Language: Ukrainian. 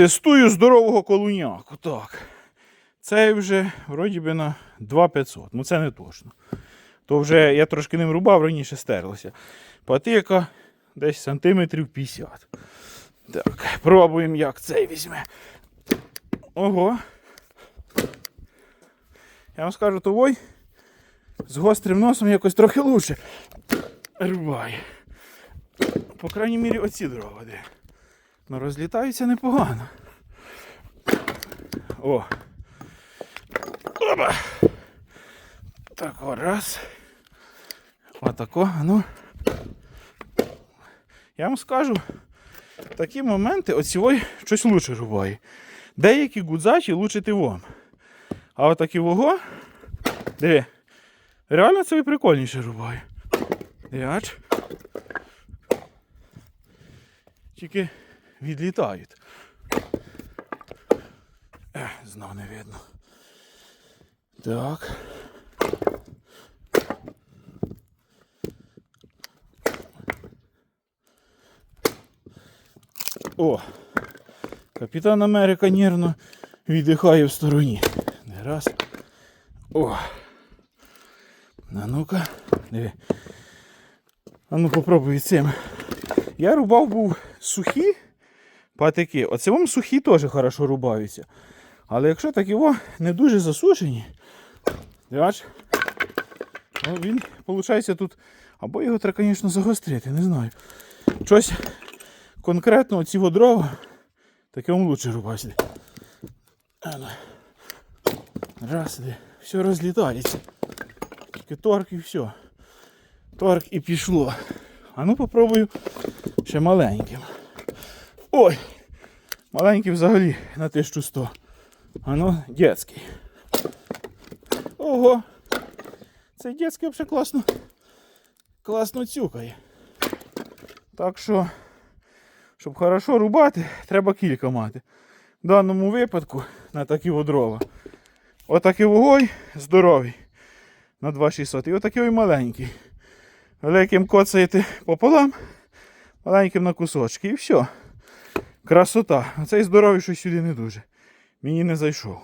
Тестую здорового колуняку. Так. Цей вже вроді би на 2500. Ну це не точно. То вже я трошки ним рубав, раніше стерлося. Патика десь сантиметрів 50. Так, пробуємо, як цей візьме. Ого. Я вам скажу, той з гострим носом якось трохи лучше рубає. По крайній мірі оці дрова де. Ну розлітаються непогано. О. Опа. Так, о, раз. Отако, ну. Я вам скажу, такі моменти оцівой щось лучше рубає. Деякі гудзачі лучити вам. А отакі вого. Диви. Реально це прикольніше рубає. Диач. Тільки відлітають. Ех, знов не видно. Так. О! Капітан Америка нервно віддихає в стороні. Не раз. О! А ну-ка, диви. А ну попробуй цим. Я рубав був сухі патики. Оце вам сухі теж хорошо рубаються. Але якщо так його не дуже засушені, бач, ну він, виходить, тут. Або його треба, звісно, загострити, не знаю. Щось конкретно оці дрова, таке вам лучше рубати. Раз, де. Все розлітається. Тільки торг і все. Торг і пішло. А ну попробую ще маленьким. Ой! Маленький взагалі на 1100. А ну, дітський. Ого! Цей дітський взагалі класно. Класно цюкає. Так що, щоб хорошо рубати, треба кілька мати. В даному випадку на такі дрова. Отакий вогонь здоровий на 2600. І отакий ой маленький. Великим коцаєте пополам, маленьким на кусочки. І все. Красота. Цей здоровий що сюди не дуже. Мені не зайшов.